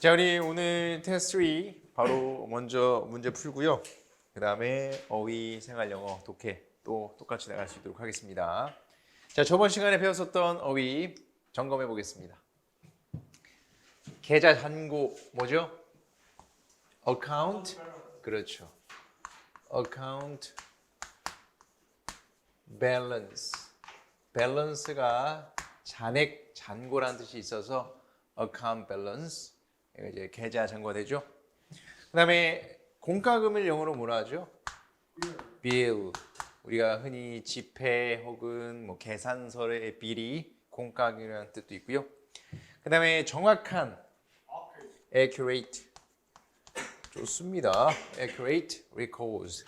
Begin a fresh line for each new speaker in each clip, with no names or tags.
자, 우리 오늘 테스트 3 바로 먼저 문제 풀고요. 그 다음에 어휘, 생활 영어, 독해 또 똑같이 나갈 수 있도록 하겠습니다. 자, 저번 시간에 배웠었던 어휘 점검해 보겠습니다. 계좌 잔고 뭐죠? account 그렇죠. account balance balance가 잔액 잔고라는 뜻이 있어서 account balance 이제 계좌 잔고가 되죠. 그다음에 공과금을 영어로 뭐라 하죠? bill 우리가 흔히 지폐 혹은 뭐 계산서의 비리 공과금이라는 뜻도 있고요. 그다음에 정확한 accurate 좋습니다. accurate records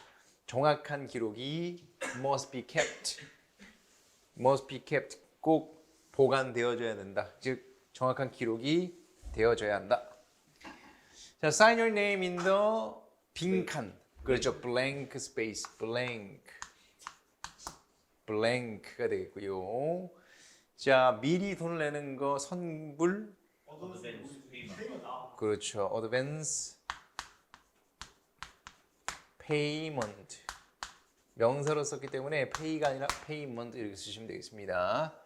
정확한 기록이 must be kept must be kept 꼭 보관되어져야 된다. 즉 정확한 기록이 되어져야 한다. 자, sign your name in the 빈칸. 그렇죠. blank space, blank. blank가 되겠고요. 자, 미리 돈을 내는 거 선불. 그렇죠. advance payment. 명사로 썼기 때문에 pay가 아니라 payment 이렇게 쓰시면 되겠습니다.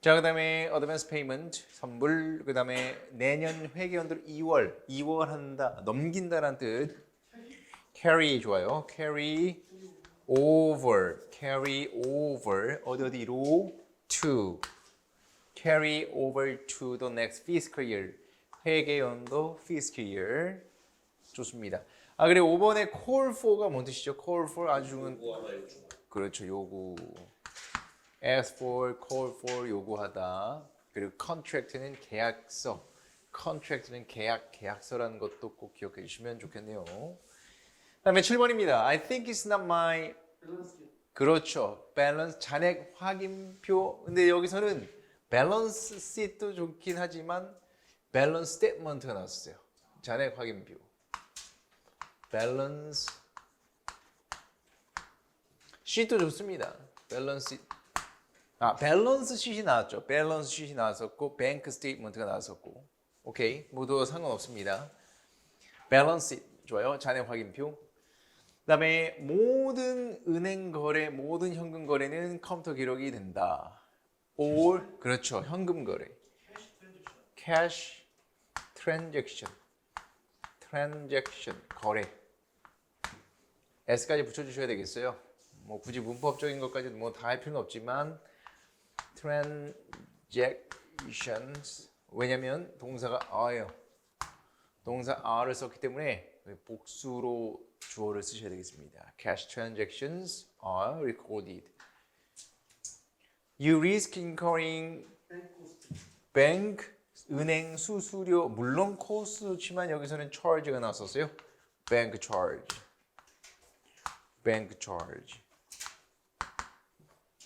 자, 그다음에 advance payment 선불. 그다음에 내년 회계연도 2월, 2월 한다, 넘긴다라는 뜻. carry 좋아요. carry over, carry over 어디 어디로 to carry over to the next fiscal year. 회계연도 fiscal year. 좋습니다. 아, 그래 5번에 call for가 뭔 뜻이죠? call for 아주 중요한 그렇죠. 요구. Ask for, call for 요구하다. 그리고 contract는 계약서. contract는 계약, 계약서라는 것도 꼭 기억해 주시면 좋겠네요. 그다음에 7번입니다. I think it's not my 그렇죠. balance 잔액 확인표. 근데 여기서는 balance sheet도 좋긴 하지만 balance statement가 나왔어요. 잔액 확인표. balance sheet도 좋습니다. sheet. 아, 밸런스 sheet이 나왔죠. 밸런스 sheet이 나왔었고 뱅크 스테이트먼트가 나왔었고. 오케이. 모두 상관없습니다. 밸런스 좋아요. 잔액 확인표. 그다음에 모든 은행 거래, 모든 현금 거래는 컴퓨터 기록이 된다. or 그렇죠. 현금 거래. cash transaction. transaction 거래. s까지 붙여 주셔야 되겠어요. 뭐 굳이 문법적인 것까지 뭐 다 할 필요는 없지만 transactions 왜냐면 동사가 are요. 동사 are를 썼기 때문에 복수로 주어를 쓰셔야 되겠습니다. Cash transactions are recorded. You risk incurring bank 은행 수수료 물론 코스지만 여기서는 charge가 나왔었어요. bank charge. bank charge.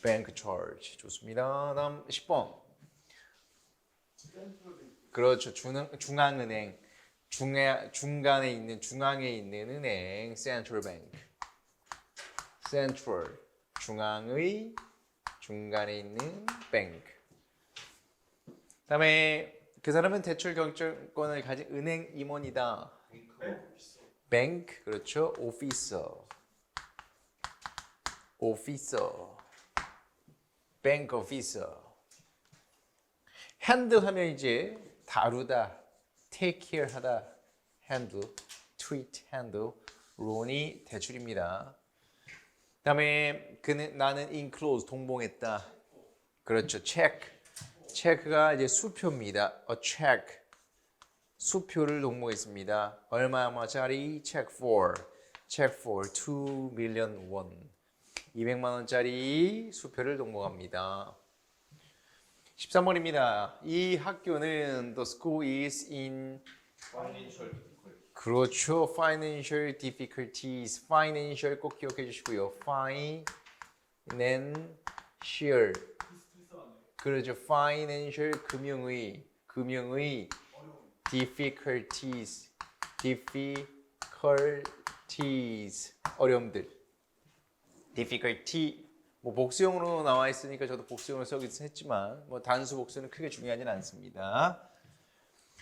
Bank charge. 좋습니다. 다음 10번. 그렇죠. 중앙, 중앙은행. 중에, 중간에 있는 중앙에 있는 은행 central bank. central 중앙의 중간에 있는 bank. 다음에 그 사람은 대출 결정권을 가진 은행 임원이다. bank 그렇죠. officer. officer. Bank officer. handle 하면 이제 다루다, take care 하다, handle, treat, handle, 론이 대출입니다. 그다음에 그는 나는 enclose 동봉했다. 그렇죠. check. 체크가 이제 수표입니다. a check. 수표를 동봉했습니다. 얼마짜리 check for. check for 2 million won. 200만 원짜리 수표를 동봉합니다. 13번입니다. 이 학교는 the school is in 그렇죠. financial difficulties. financial 꼭 기억해 주시고요. financial 그렇죠. financial 금융의 금융의 difficulties difficulties 어려움들 difficulty 뭐 복수형으로 나와 있으니까 저도 복수형을 쓰긴 했지만 뭐 단수 복수는 크게 중요하진 않습니다.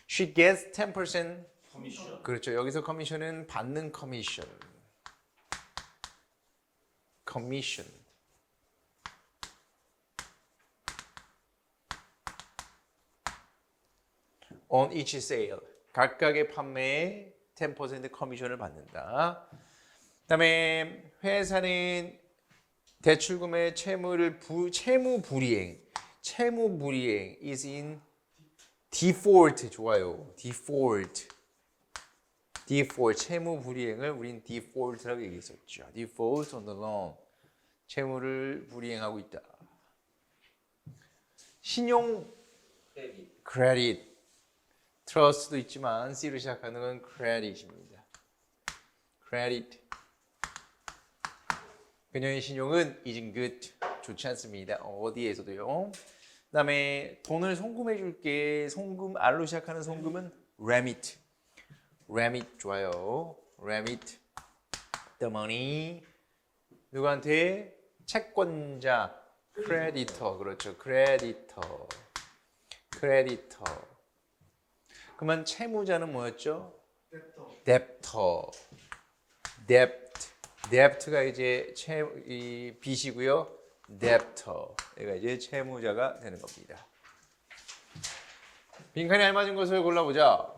She gets 10%
커미션.
그렇죠. 여기서 커미션은 받는 커미션. 커미션. on each sale. 각각의 판매에 10% 커미션을 받는다. 그다음에 회사는 대출금의 채무를 부, 채무 불이행, 채무 불이행 is in default 좋아요. default. default 채무 불이행을 우린 default라고 얘기했었죠. default on the loan. 채무를 불이행하고 있다. 신용 credit trust도 있지만 C로 시작하는 건 credit입니다. credit 그녀의 신용은 isn't good 좋지 않습니다. 어디에서도요. 그다음에 돈을 송금해 줄게 송금 R로 시작하는 송금은 remit remit 좋아요. remit the money 누구한테 채권자 creditor 그렇죠. creditor creditor 그러면 채무자는 뭐였죠? debtor debt debt가 이제 채, 이 빚이고요. debtor 얘가 이제 채무자가 되는 겁니다. 빈칸에 알맞은 것을 골라보자.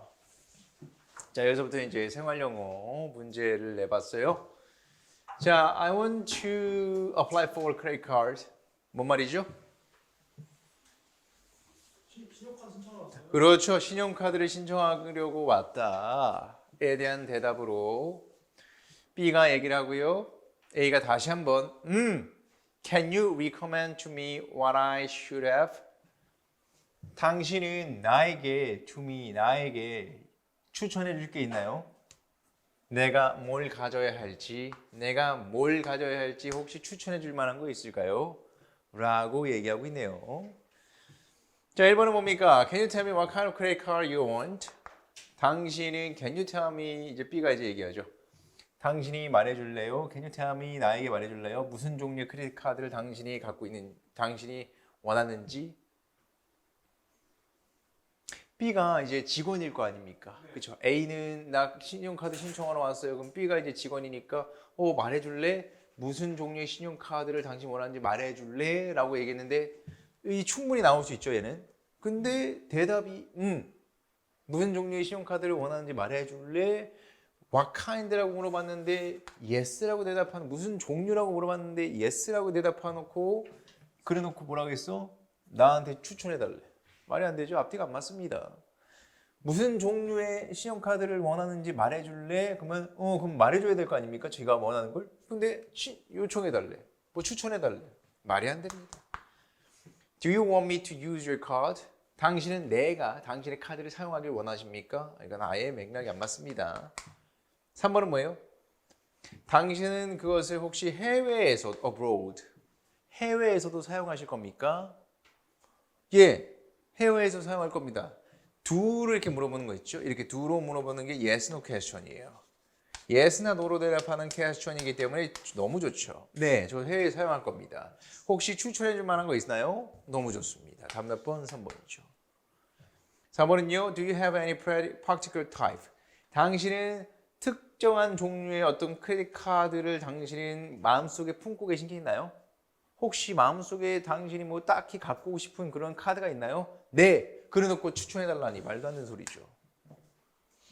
자 여기서부터 이제 생활영어 문제를 내봤어요. 자, I want to apply for a credit card. 뭔 말이죠? 그렇죠. 신용카드를 신청하려고 왔다에 대한 대답으로 B가 얘기를 하고요. A가 다시 한번 음, Can you recommend to me what I should have? 당신은 나에게 to me 나에게 추천해 줄 게 있나요? 내가 뭘 가져야 할지, 내가 뭘 가져야 할지 혹시 추천해 줄 만한 거 있을까요? 라고 얘기하고 있네요. 자, 1번은 뭡니까? Can you tell me what kind of credit card you want? 당신은 can you tell me 이제 B가 이제 얘기하죠. 당신이 말해줄래요? Can you tell me 나에게 말해줄래요? 무슨 종류의 크레딧 카드를 당신이 갖고 있는 당신이 원하는지? B가 이제 직원일 거 아닙니까? 그렇죠. A는 나 신용카드 신청하러 왔어요. 그럼 B가 이제 직원이니까 어 말해줄래? 무슨 종류의 신용카드를 당신 원하는지 말해줄래? 라고 얘기했는데 이 충분히 나올 수 있죠 얘는. 근데 대답이 음 무슨 종류의 신용카드를 원하는지 말해줄래? What kind라고 물어봤는데 yes라고 대답하는 무슨 종류라고 물어봤는데 yes라고 대답해놓고 그래놓고 뭐라고 했어? 나한테 추천해달래. 말이 안 되죠. 앞뒤가 안 맞습니다. 무슨 종류의 신용카드를 원하는지 말해줄래? 그러면 어 그럼 말해줘야 될 거 아닙니까? 제가 원하는 걸. 근데 시- 요청해달래. 뭐 추천해달래. 말이 안 됩니다. Do you want me to use your card? 당신은 내가 당신의 카드를 사용하길 원하십니까? 이건 아예 맥락이 안 맞습니다. 3번은 뭐예요? 당신은 그것을 혹시 해외에서 abroad 해외에서도 사용하실 겁니까? 예, 해외에서 사용할 겁니다. do를 이렇게 물어보는 거 있죠? 이렇게 do로 물어보는 게 yes, no question이에요. yes나 no로 대답하는 question이기 때문에 너무 좋죠. 네, 저 해외에 사용할 겁니다. 혹시 추천해 줄 만한 거 있나요? 너무 좋습니다. 답몇 번? 3번이죠. 4번은요. Do you have any practical type? 당신은 특정한 종류의 어떤 크레딧 카드를 당신은 마음속에 품고 계신 게 있나요? 혹시 마음속에 당신이 뭐 딱히 갖고 싶은 그런 카드가 있나요? 네. 그래놓고 추천해달라니 말도 안 되는 소리죠.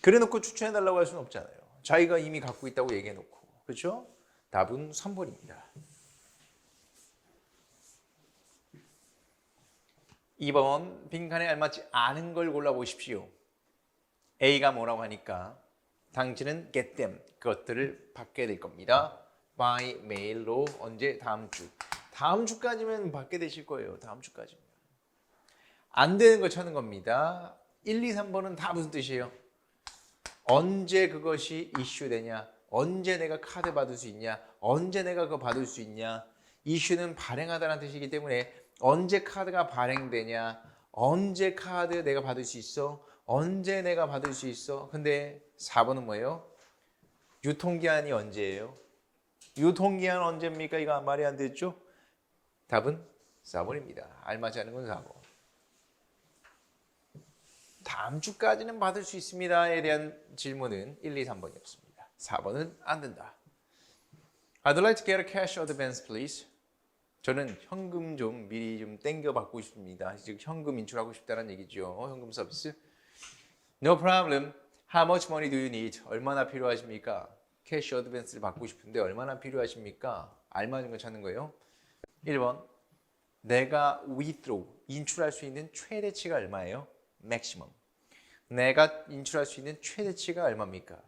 그래놓고 추천해달라고 할 수는 없잖아요. 자기가 이미 갖고 있다고 얘기해놓고. 그렇죠? 답은 3번입니다. 2번 빈칸에 알맞지 않은 걸 골라보십시오. A가 뭐라고 하니까 당신은 get them 그것들을 받게 될 겁니다. by mail로 언제 다음 주. 다음 주까지면 받게 되실 거예요. 다음 주까지면. 안 되는 거 찾는 겁니다. 1, 2, 3번은 다 무슨 뜻이에요? 언제 그것이 이슈되냐? 언제 내가 카드 받을 수 있냐? 언제 내가 그거 받을 수 있냐? 이슈는 발행하다는 뜻이기 때문에 언제 카드가 발행되냐? 언제 카드 내가 받을 수 있어? 언제 내가 받을 수 있어? 근데 4번은 뭐예요? 유통기한이 언제예요? 유통기한 언제입니까? 이거 말이 안 됐죠? 답은 4번입니다. 알맞지 않은 건 4번. 다음 주까지는 받을 수 있습니다에 대한 질문은 1, 2, 3번이었습니다. 4번은 안 된다. I'd like to get a cash advance, please. 저는 현금 좀 미리 좀 땡겨 받고 싶습니다. 즉 현금 인출하고 싶다는 얘기죠. 현금 서비스. No problem. How much money do you need? 얼마나 필요하십니까? 캐시 어드밴스를 받고 싶은데 얼마나 필요하십니까? 알맞은 거 찾는 거예요. 1번. 내가 withdraw, 인출할 수 있는 최대치가 얼마예요? maximum. 내가 인출할 수 있는 최대치가 얼마입니까?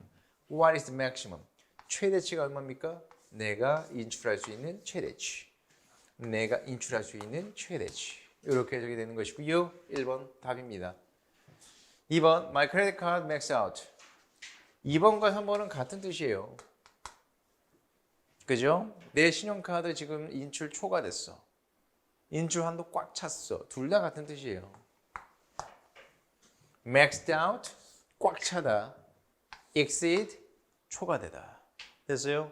What is the maximum? 최대치가 얼마입니까? 내가 인출할 수 있는 최대치. 내가 인출할 수 있는 최대치. 이렇게 해석이 되는 것이고요. 1번 답입니다. 2번 My credit card max out. 2번과 3번은 같은 뜻이에요. 그죠? 내 신용카드 지금 인출 초과됐어. 인출 한도 꽉 찼어. 둘 다 같은 뜻이에요. maxed out 꽉 차다. exceed 초과되다. 됐어요?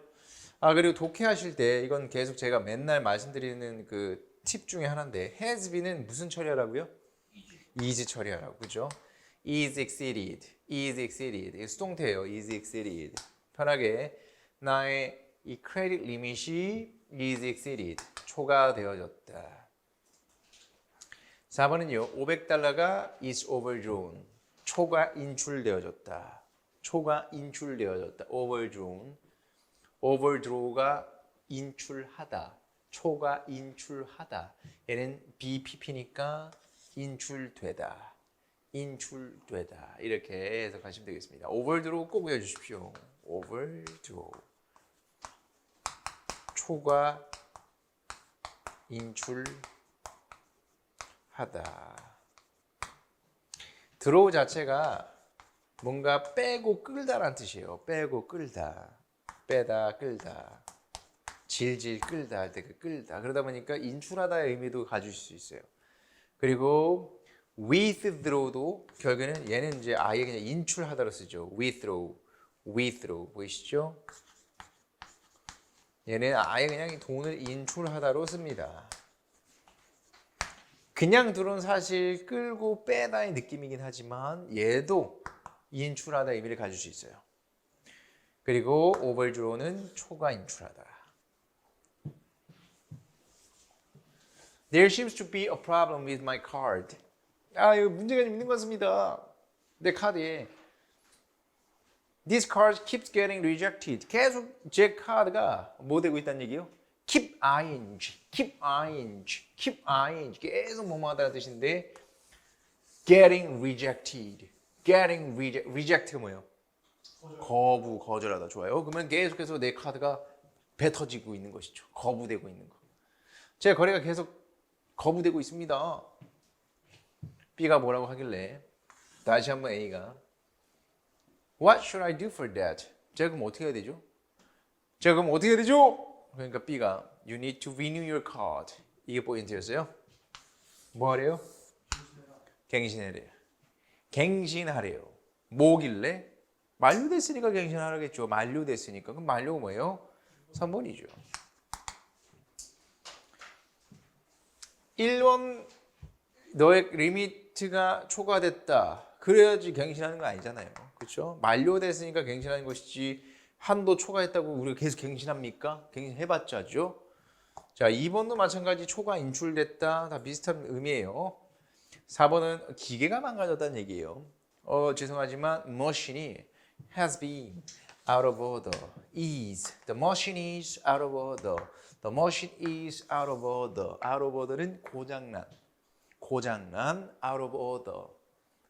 아 그리고 독해하실 때 이건 계속 제가 맨날 말씀드리는 그 팁 중에 하나인데 has be는 무슨 처리하라고요? is 처리하라고 그죠? Is exceeded, is exceeded 수동태예요. is exceeded 편하게 나의 이 크레딧 리밋이 is exceeded 초과되어졌다. 4번은요. 500달러가 is overdrawn 초과 인출되어졌다. 초과 인출되어졌다. overdrawn overdraw가 인출하다. 초과 인출하다. 얘는 BPP니까 인출되다. 인출되다. 이렇게 해석하시면 되겠습니다. overdraw 꼭 외워주십시오. overdraw. 초과 인출하다. 드로우 자체가 뭔가 빼고 끌다라는 뜻이에요. 빼고 끌다. 빼다 끌다. 질질 끌다 할 때 그 끌다. 그러다 보니까 인출하다의 의미도 가질 수 있어요. 그리고 withdraw도 결국에는 얘는 이제 아예 그냥 인출하다로 쓰죠. withdraw, withdraw 보이시죠? 얘는 아예 그냥 돈을 인출하다로 씁니다. 그냥 들어온 사실 끌고 빼다의 느낌이긴 하지만 얘도 인출하다 의미를 가질 수 있어요. 그리고 overdrawn은 초과 인출하다. There seems to be a problem with my card. 아, 이거 문제가 좀 있는 것 같습니다. 내 카드에. This card keeps getting rejected. 계속 제 카드가 뭐 되고 있다는 얘기요? Keep ing, keep ing, keep ing. 계속 뭐뭐 하다는 뜻인데 getting rejected. getting reject, reject가 뭐예요? 거부, 거절하다. 좋아요. 그러면 계속해서 내 카드가 뱉어지고 있는 것이죠. 거부되고 있는 거. 제 거래가 계속 거부되고 있습니다. B가 뭐라고 하길래 다시 한번 A가 What should I do for that? 제가 그럼 어떻게 해야 되죠? 제가 그럼 어떻게 해야 되죠? 그러니까 B가 You need to renew your card. 이게 포인트였어요. 뭐 하래요? 갱신하래요. 갱신하래요. 뭐길래? 만료됐으니까 갱신하라겠죠. 만료됐으니까. 그럼 만료가 뭐예요? 3번이죠. 1원 너의 리미트 가 초과됐다. 그래야지 갱신하는 거 아니잖아요. 그렇죠? 만료됐으니까 갱신하는 것이지 한도 초과했다고 우리가 계속 갱신합니까? 갱신해봤자죠. 자, 2번도 마찬가지 초과 인출됐다. 다 비슷한 의미예요. 4번은 기계가 망가졌다는 얘기예요. 어, 죄송하지만 머신이 has been out of order. is. The machine is out of order. The machine is out of order. out of order는 고장난. 고장난 out of order.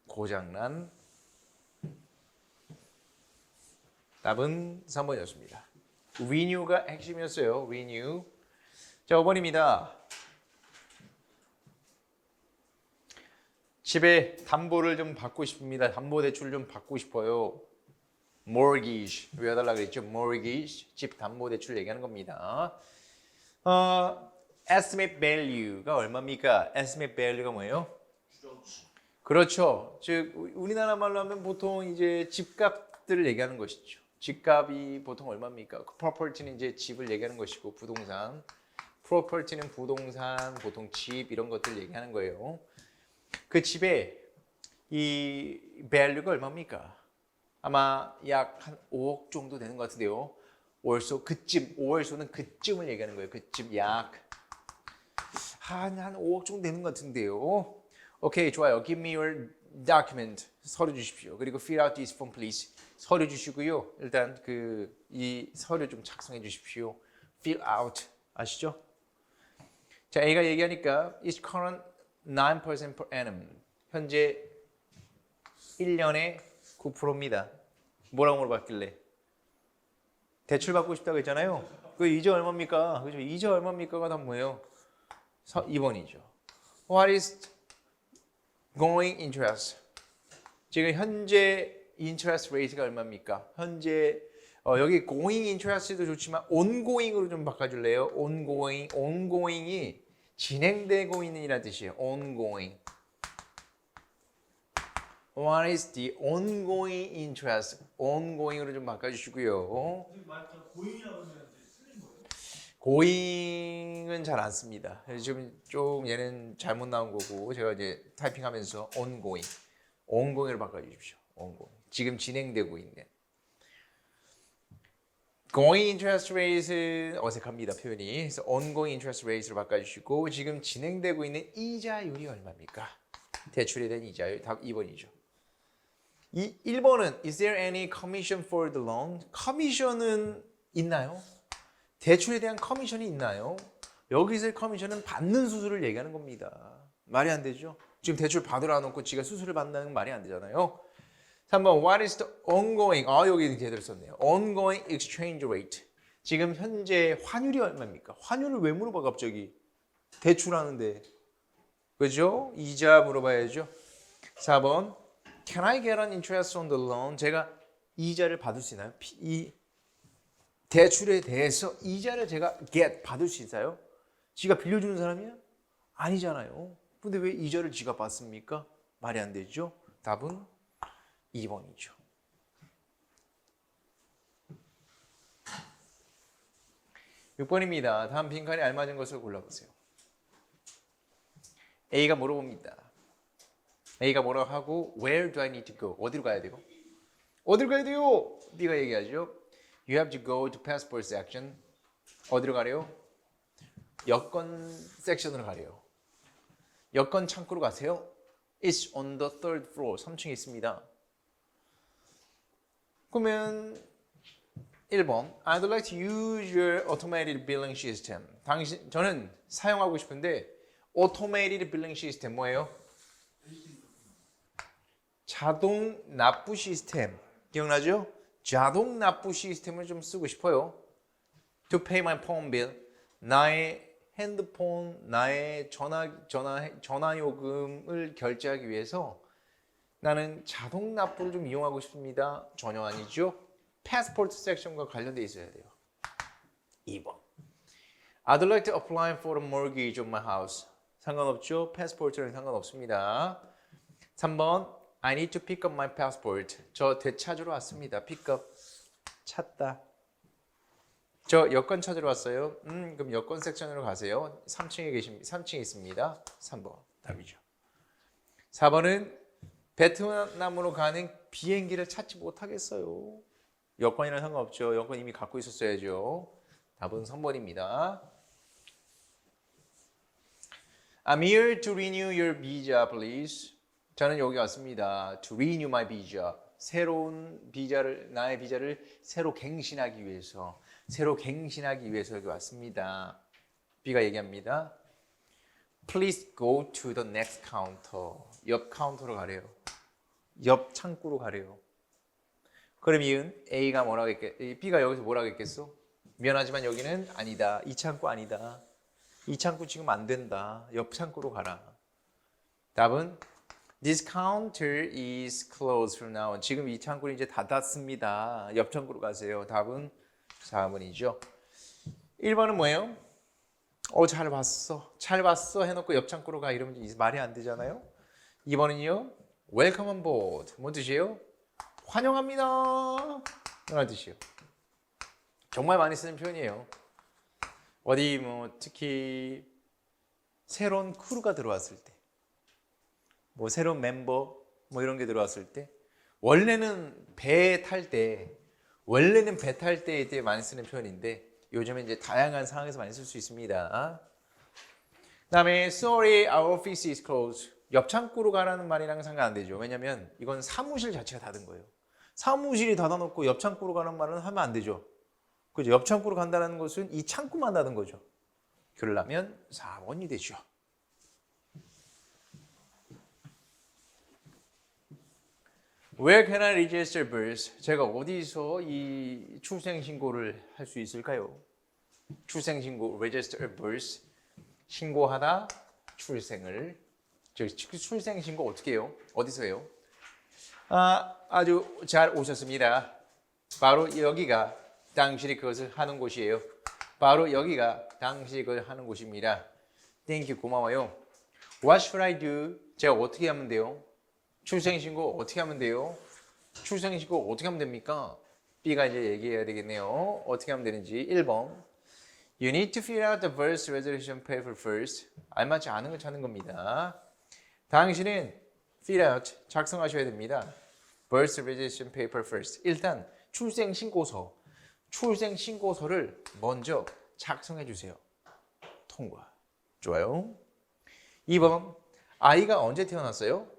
고장난 답은 3번이었습니다. renew가 핵심이었어요. renew. 자, 5번입니다. 집에 담보를 좀 받고 싶습니다. 담보 대출 좀 받고 싶어요. mortgage 외워달라 그랬죠. mortgage 집 담보 대출 얘기하는 겁니다. 어, estimate value가 얼마입니까? estimate value가 뭐예요? 그렇죠. 즉 우- 우리나라 말로 하면 보통 이제 집값들을 얘기하는 것이죠. 집값이 보통 얼마입니까? 그 property는 이제 집을 얘기하는 것이고 부동산. property는 부동산, 보통 집 이런 것들 얘기하는 거예요. 그 집에 이 value가 얼마입니까? 아마 약 한 5억 정도 되는 것 같은데요. 월소 그쯤 5월소는 그쯤을 얘기하는 거예요. 그쯤 약 한, 한 5억 정도 되는 것 같은데요. 오케이, 좋아요. Give me your document. 서류 주십시오. 그리고 fill out this form, please. 서류 주시고요. 일단 그 이 서류 좀 작성해 주십시오. fill out. 아시죠? 자, A가 얘기하니까 is current 9% per annum. 현재 1년에 9%입니다. 뭐라고 물어봤길래? 대출 받고 싶다고 했잖아요. 그 이자 얼마입니까? 그죠? 이자 얼마입니까가 다 뭐예요? 2번이죠. What is going interest? 지금 현재 interest rate가 얼마입니까? 현재 어, 여기 going interest도 좋지만 ongoing으로 좀 바꿔줄래요? ongoing, ongoing이 진행되고 있는이라는 뜻이에요. ongoing. What is the ongoing interest? ongoing으로 좀 바꿔주시고요. 고잉은 잘 안 씁니다. 지금 좀 얘는 잘못 나온 거고 제가 이제 타이핑하면서 ongoing, ongoing으로 바꿔주십시오. ongoing. 지금 진행되고 있는. going interest rate는 어색합니다 표현이. 그래서 ongoing interest rate로 바꿔주시고 지금 진행되고 있는 이자율이 얼마입니까? 대출에 대한 이자율 답 2번이죠. 이 1번은 is there any commission for the loan? 커미션은 있나요? 대출에 대한 커미션이 있나요? 여기서의 커미션은 받는 수수료를 얘기하는 겁니다. 말이 안 되죠? 지금 대출 받으라 놓고 지가 수수료를 받는다는 말이 안 되잖아요. 3번 What is the ongoing? 아 여기 제대로 썼네요. Ongoing exchange rate. 지금 현재 환율이 얼마입니까? 환율을 왜 물어봐 갑자기? 대출하는데. 그죠? 이자 물어봐야죠. 4번 Can I get an interest on the loan? 제가 이자를 받을 수 있나요? 피- 이 대출에 대해서 이자를 제가 get 받을 수 있어요? 지가 빌려주는 사람이야? 아니잖아요. 근데 왜 이자를 지가 받습니까? 말이 안 되죠. 답은 2번이죠. 육 번입니다 다음 빈칸에 알맞은 것을 골라보세요. A가 물어봅니다. A가 뭐라고 하고 Where do I need to go? 어디로 가야 돼요? 어디로 가야 돼요? B가 얘기하죠. You have to go to passport section. 어디로 가래요? 여권 섹션으로 가래요. 여권 창구로 가세요. It's on the third floor. 3층에 있습니다. 그러면 1번 I'd like to use your automated billing system. 당신 저는 사용하고 싶은데 automated billing system 뭐예요? 자동 납부 시스템 기억나죠? 자동 납부 시스템을 좀 쓰고 싶어요. To pay my phone bill. 나의 핸드폰, 나의 전화 전화 전화 요금을 결제하기 위해서 나는 자동 납부를 좀 이용하고 싶습니다. 전혀 아니죠. 패스포트 섹션과 관련돼 있어야 돼요. 2번. I'd like to apply for a mortgage on my house. 상관없죠? 패스포트는 상관없습니다. 3번. I need to pick up my passport. 저 되찾으러 왔습니다. pick up. 찾다. 저 여권 찾으러 왔어요. 음, 그럼 여권 섹션으로 가세요. 3층에 계십니다. 3층에 있습니다. 3번 답이죠. 4번은 베트남으로 가는 비행기를 찾지 못하겠어요. 여권이랑 상관없죠. 여권 이미 갖고 있었어야죠. 답은 3번입니다. I'm here to renew your visa, please. 저는 여기 왔습니다. To renew my visa. 새로운 비자를 나의 비자를 새로 갱신하기 위해서 새로 갱신하기 위해서 여기 왔습니다. B가 얘기합니다. Please go to the next counter. 옆 카운터로 가래요. 옆 창구로 가래요. 그럼 이은 A가 뭐라고 했겠? B가 여기서 뭐라고 했겠어? 미안하지만 여기는 아니다. 이 창구 아니다. 이 창구 지금 안 된다. 옆 창구로 가라. 답은 This counter is closed from now on. 지금 이 창구는 이제 닫았습니다. 옆 창구로 가세요. 답은 4번이죠. 1번은 뭐예요? 어, 잘 봤어. 잘 봤어. 해놓고 옆 창구로 가. 이러면 말이 안 되잖아요. 2번은요. Welcome on board. 뭔 뜻이에요? 환영합니다. 이런 뜻이에요. 정말 많이 쓰는 표현이에요. 어디 뭐 특히 새로운 크루가 들어왔을 때, 뭐 새로운 멤버 뭐 이런 게 들어왔을 때 원래는 배 탈 때 원래는 배 탈 때 이때 많이 쓰는 표현인데 요즘에 이제 다양한 상황에서 많이 쓸 수 있습니다. 그다음에 sorry our office is closed. 옆 창구로 가라는 말이랑 상관 안 되죠. 왜냐면 이건 사무실 자체가 닫은 거예요. 사무실이 닫아놓고 옆 창구로 가는 말은 하면 안 되죠. 그죠? 옆 창구로 간다는 것은 이 창구만 닫은 거죠. 그러려면 4번이 되죠. Where can I register birth? 제가 어디서 이 출생 신고를 할 수 있을까요? 출생 신고 register birth 신고하다 출생을 저 출생 신고 어떻게 해요? 어디서 해요? 아, 아주 잘 오셨습니다. 바로 여기가 당신이 그것을 하는 곳이에요. 바로 여기가 당신이 그걸 하는 곳입니다. Thank you, 고마워요. What should I do? 제가 어떻게 하면 돼요? 출생신고 어떻게 하면 돼요? 출생신고 어떻게 하면 됩니까? B가 이제 얘기해야 되겠네요. 어떻게 하면 되는지 1번 You need to fill out the birth resolution paper first. 알맞지 않은 걸 찾는 겁니다. 당신은 fill out 작성하셔야 됩니다. birth registration paper first. 일단 출생 신고서, 출생 신고서를 먼저 작성해 주세요. 통과. 좋아요. 2번 아이가 언제 태어났어요?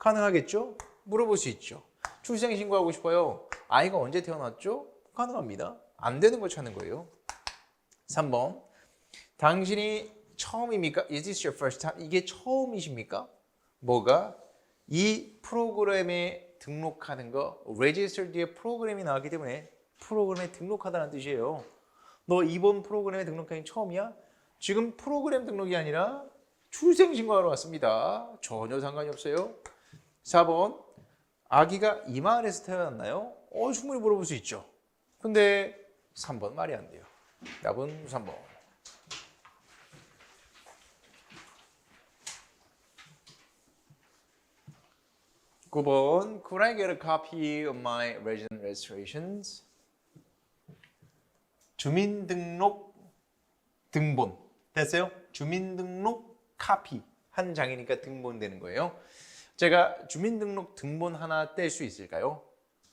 가능하겠죠? 물어볼 수 있죠. 출생 신고하고 싶어요. 아이가 언제 태어났죠? 가능합니다. 안 되는 걸 찾는 거예요. 3번 당신이 처음입니까? Is this your first time? 이게 처음이십니까? 뭐가? 이 프로그램에 등록하는 거 register 뒤에 프로그램이 나왔기 때문에 프로그램에 등록하다는 뜻이에요. 너 이번 프로그램에 등록한 게 처음이야? 지금 프로그램 등록이 아니라 출생 신고하러 왔습니다. 전혀 상관이 없어요. 4번 아기가 이마 아래에서 태어났나요? 어, 충분히 물어볼 수 있죠. 근데 3번 말이 안 돼요. 답은 3번. 9번 Could I get a copy of my resident registrations? 주민등록 등본 됐어요? 주민등록 카피 한 장이니까 등본되는 거예요. 제가 주민등록 등본 하나 뗄 수 있을까요?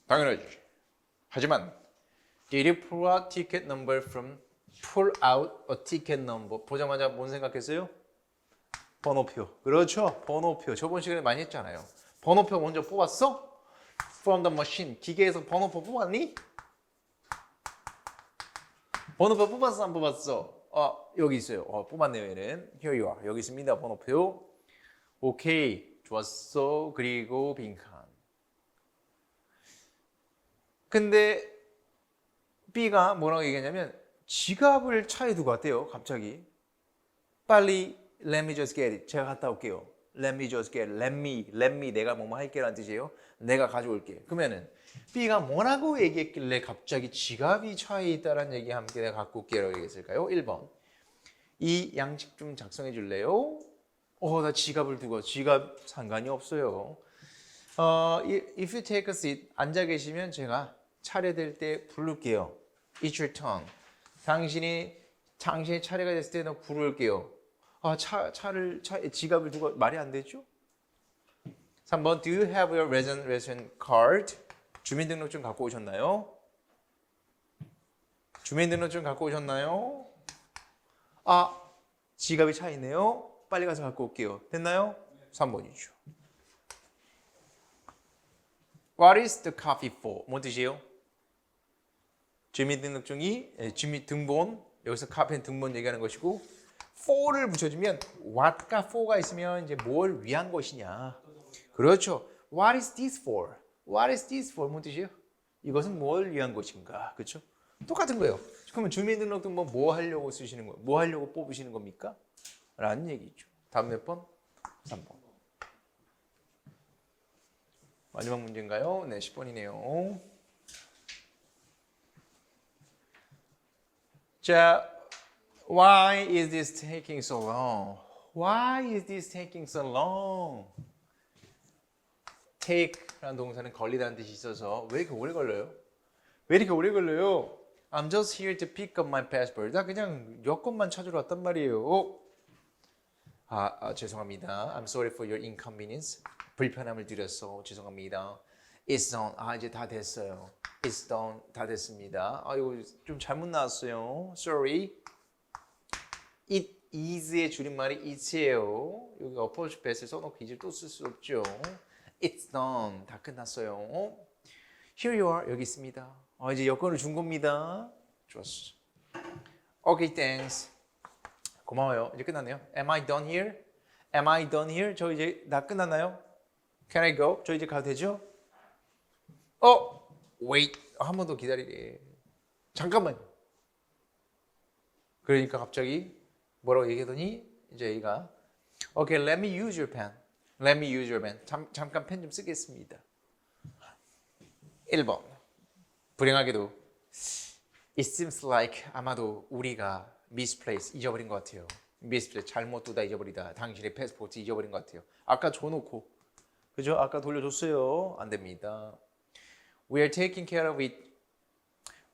당연하지. 하지만 Did you pull out ticket number from pull out a ticket number? 보자마자 뭔 생각했어요? 번호표. 그렇죠. 번호표. 저번 시간에 많이 했잖아요. 번호표 먼저 뽑았어? From the machine. 기계에서 번호표 뽑았니? 번호표 뽑았어 안 뽑았어? 어 여기 있어요. 어 뽑았네요 얘는. Here you are. 여기 있습니다. 번호표. 오케이. 좋았어. 그리고 빈칸. 근데 B가 뭐라고 얘기했냐면 지갑을 차에 두고 왔대요. 갑자기. 빨리 let me just get it. 제가 갔다 올게요. let me just get it. let me, let me 내가 뭐뭐 할게라는 뜻이에요. 내가 가져올게. 그러면은 B가 뭐라고 얘기했길래 갑자기 지갑이 차에 있다라는 얘기 함께 내가 갖고 올게라고 얘기했을까요? 1번. 이 양식 좀 작성해 줄래요? 어, 나 지갑을 두고 지갑 상관이 없어요. 어, if you take a seat 앉아 계시면 제가 차례될 때 부를게요. It's your turn. 당신이 당신의 차례가 됐을 때 너 부를게요. 아, 차 차를 차 지갑을 두고 말이 안 되죠? 3번 Do you have your resident card? 주민등록증 갖고 오셨나요? 주민등록증 갖고 오셨나요? 아, 지갑이 차 있네요. 빨리 가서 갖고 올게요. 됐나요? 3번이죠. What is the copy for? 뭔 뜻이에요? 주민등록증이 예, 주민등본 여기서 카피는 등본 얘기하는 것이고 for를 붙여주면 what가 for가 있으면 이제 뭘 위한 것이냐 그렇죠 what is this for what is this for 뭔 뜻이에요 이것은 뭘 위한 것인가 그렇죠 똑같은 거예요 그러면 주민등록등본 뭐 하려고 쓰시는 거예요 뭐 하려고 뽑으시는 겁니까 라는 얘기죠 다음 몇 번? 3번 마지막 문제인가요? 네 10번이네요 자, why is this taking so long? Why is this taking so long? take라는 동사는 걸리다는 뜻이 있어서 왜 이렇게 오래 걸려요? 왜 이렇게 오래 걸려요? I'm just here to pick up my passport. 나 그냥 여권만 찾으러 왔단 말이에요. 아, 아 죄송합니다. I'm sorry for your inconvenience. 불편함을 드렸어. 죄송합니다. It's done. 아 이제 다 됐어요. It's done. 다 됐습니다. 아 이거 좀 잘못 나왔어요. Sorry. It is의 줄임말이 it이에요. 여기 어퍼치 배스를 써놓고 이제 또 쓸 수 없죠. It's done. 다 끝났어요. Here you are. 여기 있습니다. 아 이제 여권을 준 겁니다. 좋았어. Okay, thanks. 고마워요. 이제 끝났네요. Am I done here? Am I done here? 저 이제 나 끝났나요? Can I go? 저 이제 가도 되죠? 어, wait. 한 번 더 기다리게. 잠깐만. 그러니까 갑자기 뭐라고 얘기하더니 이제 얘가 Okay, let me use your pen. Let me use your pen. 잠, 잠깐 펜 좀 쓰겠습니다. 1번. 불행하게도 It seems like 아마도 우리가 misplace 잊어버린 것 같아요. misplace 잘못 두다 잊어버리다. 당신의 패스포트 잊어버린 것 같아요. 아까 줘놓고 그죠? 아까 돌려줬어요. 안 됩니다. We are taking care of it.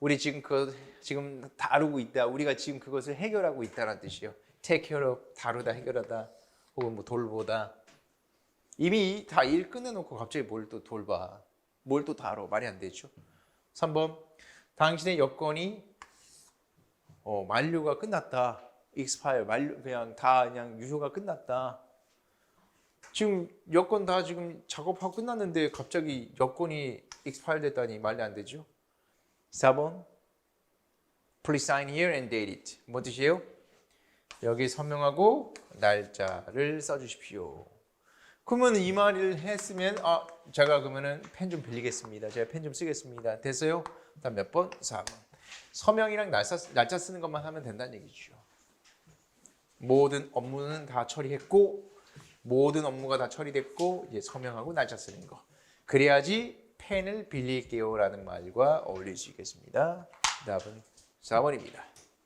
우리 지금 그 지금 다루고 있다. 우리가 지금 그것을 해결하고 있다는 뜻이요. Take care of 다루다 해결하다 혹은 뭐 돌보다. 이미 다 일 끝내놓고 갑자기 뭘 또 돌봐. 뭘 또 다뤄. 말이 안 되죠. 3번 당신의 여건이 어, 만료가 끝났다. expire 만료 그냥 다 그냥 유효가 끝났다. 지금 여건 다 지금 작업하고 끝났는데 갑자기 여건이 expire 됐다니 말이 안 되죠. 4번 Please sign here and date it. 뭐 뜻이에요? 여기 서명하고 날짜를 써주십시오. 그러면 이 말을 했으면 아 제가 그러면은 펜 좀 빌리겠습니다. 제가 펜 좀 쓰겠습니다. 됐어요? 다음 몇 번? 4번. 서명이랑 날짜, 날짜 쓰는 것만 하면 된다는 얘기죠. 모든 업무는 다 처리했고 모든 업무가 다 처리됐고 이제 서명하고 날짜 쓰는 거. 그래야지 펜을 빌릴게요라는 말과 어울릴 수 있겠습니다. 답은 4번입니다.